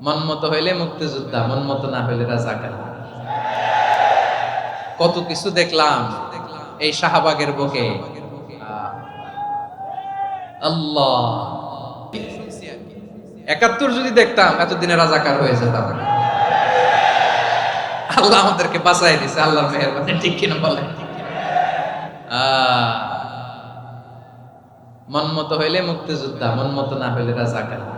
মন মতো হইলে মুক্তিযোদ্ধা মন মতো না হইলে রাজাকার। কত কিছু দেখলাম এই শাহবাগের বুকে। আল্লাহ। একাত্তর যদি দেখতাম এতদিনে রাজাকার হয়ে যেতাম। আল্লাহ আমাদেরকে বাঁচাই দিছে আল্লাহর মেহরবানি ঠিক কিনা বলে? আহ, মন মতো হইলে মুক্তিযোদ্ধা মন মতো না হইলে রাজাকার।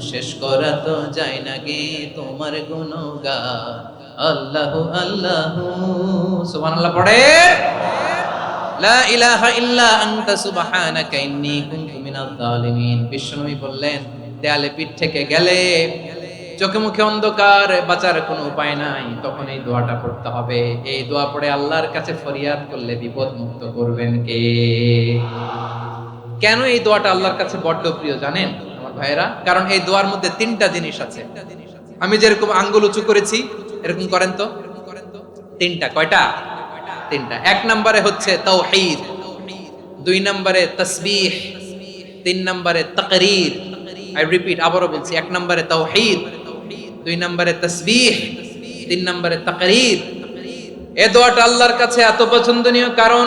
শেষ করা তো যায় না গে তোমার গুণগান। আল্লাহ আল্লাহ। সুবহানাল্লাহ, পড়ে। লা ইলাহা বললেন, দেয়ালে পিঠ থেকে গেলে চোখে মুখে অন্ধকার, বাঁচার কোনো উপায় নাই। তখন এই দোয়াটা পড়তে হবে। এই দোয়া পড়ে আল্লাহর কাছে ফরিয়াদ করলে বিপদ মুক্ত করবেন কে? কেন এই দোয়াটা আল্লাহর কাছে বড্ড প্রিয় জানেন? ভাইয়েরা, কারণ এই দোয়ার মধ্যে তিনটা জিনিস আছে। আমি যেরকম আঙ্গুল উঁচু করেছি, এরকম করেন তো? তিনটা, কয়টা? তিনটা। এক নম্বরে হচ্ছে তাওহীদ, দুই নম্বরে তসবিহ, তিন নম্বরে তাকরীর। আই রিপিট আবারও বলছি, এক নম্বরে তাওহীদ, দুই নম্বরে তসবিহ, তিন নম্বরে তাকরীর। এ দোয়াটা আল্লাহর কাছে এত পছন্দনীয়, কারণ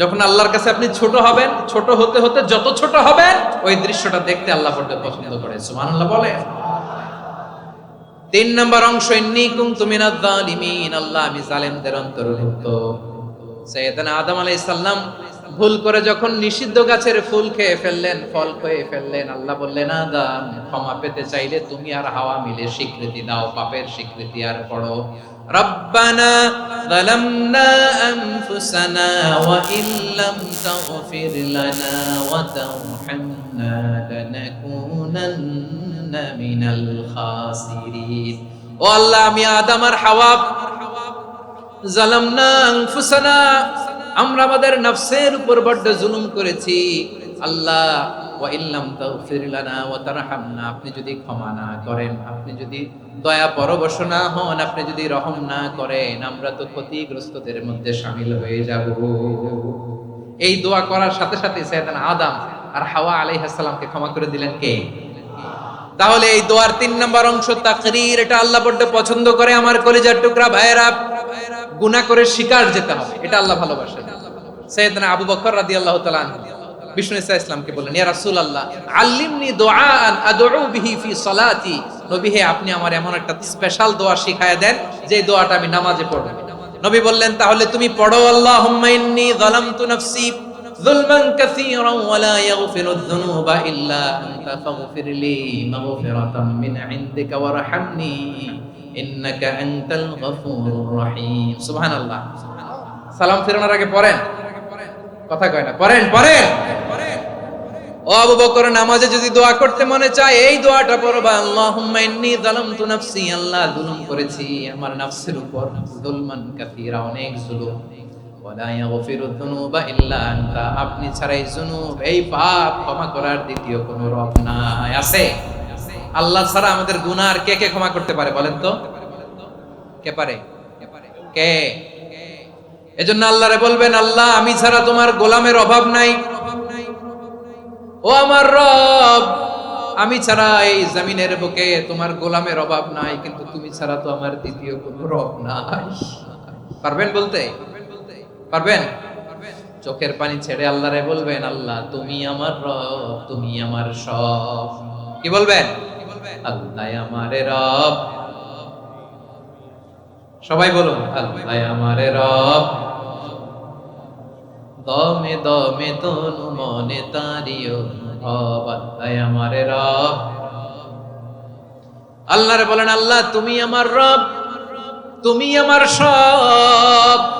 যখন আল্লাহর কাছে আপনি ছোট হবেন, ছোট হতে হতে যত ছোট হবেন, ওই দৃশ্যটা দেখতে আল্লাহ বড্ড পছন্দ করে। সুবহানাল্লাহ বলে। তিন নম্বর অংশ, ইন্নী কুনতু মিনাজ জালিমিন আল্লাহ আমি জালেমদের অন্তর্ভুক্ত। সৈয়দনা আদম আলাইহিস সালাম ভুল করে যখন নিষিদ্ধ গাছের ফুল খেয়ে ফেললেন ফল খেয়ে ফেললেন আল্লাহ বললেন আদম ক্ষমা পেতে চাইলে তুমি আর হাওয়া মিলে স্বীকৃতি দাও পাপের স্বীকৃতি আর পড়ো ربنا ظلمنا أنفسنا وإن لم تغفر لنا وترحمنا لنكونن من الخاسرين ও আল্লাহ আমি আদম আর হাওয়া জালামনা আনফুসানা আমরা আমাদের নফসের উপর বড্ড জুলুম করেছি। আল্লাহ আপনি যদি ক্ষমা না করেন, আপনি যদি দয়া পরবশ না হন, আপনি যদি রহম না করেন, আমরা তো ক্ষতিগ্রস্তদের মধ্যে শামিল হয়ে যাব। এই দোয়া করার সাথে সাথে সৈয়দান আদম আর হাওয়া আলাইহিস সালামকে ক্ষমা করে দিলেন কে? তাহলে এই দোয়ার তিন নম্বর অংশ তাকরীর, এটা আল্লাহ বড্ড পছন্দ করে। আমার কলিজার টুকরা ভাইয়েরা, গুনাহ করে শিকার যেতে হবে। এটা আল্লাহ ভালোবাসেন। সৈয়দনা আবু বকর রাদিয়াল্লাহু তাআলা বিষ্ণু ইসা ইসলামকে বললেন, ইয়া রাসূলুল্লাহ, আল্লিমনি দুআআন আদউ বিহি ফি সালাতি। নবী, হে, আপনি আমার এমন একটা স্পেশাল দোয়া শিখায়া দেন, যে দোয়াটা আমি নামাজে পড়ব। নবী বললেন, তাহলে তুমি পড়ো, আল্লাহুম্মা ইন্নী যালামতু নাফসি। ظلما كثيرا ولا يغفر الذنوب إلا أنت فاغفر لي مغفرة من عندك ইনদিকা إنك أنت الغفور الرحيم سبحان الله سلام فرنا راكي পড়েন। কথা কয় না। পড়েন পড়েন। ও আবু বকর, নামাজে যদি দোয়া করতে মনে চায়, এই দোয়াটা পড়বা, আল্লাহুম্মা ইন্নী যালামতু নাফসি, আল্লাহ জুলুম করেছি, আমার নাফসের উপর যুলমান কাসীরা অনেক জুলুম। আপনি ছাড়াই জুনুব এই পাপ ক্ষমা করার দ্বিতীয় কোনো রব নাই। আছে? আল্লাহ ছাড়া আমাদের গুনাহ আর কে কে ক্ষমা করতে পারে বলেন তো? কে পারে? কে? এজন্য আল্লাহরে বলবেন, আল্লাহ, আমি ছাড়া তোমার গোলামের অভাব নাই। ও আমার রব, আমি ছাড়া এই জমিনের বুকে তোমার গোলামের অভাব নাই, কিন্তু তুমি ছাড়া তো আমার দ্বিতীয় কোনো রব নাই। পারবেন বলতে? পারবেন? চোখের পানি ছেড়ে আল্লাহরে বলবেন, আল্লাহ, তুমি আমার রব, তুমি আমার সব। কি বলবেন? আল্লাহ আমারে রব। সবাই বলুন, আল্লাহ আমারে রব। দমে দমে তনু মনে তারিও আল্লাহ আমারে রব। আল্লাহরে বলেন, আল্লাহ, তুমি আমার রব, তুমি আমার সব।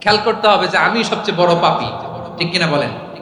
খেয়াল করতে হবে যে আমি সবচেয়ে বড় পাপি। ঠিক কিনা বলেন?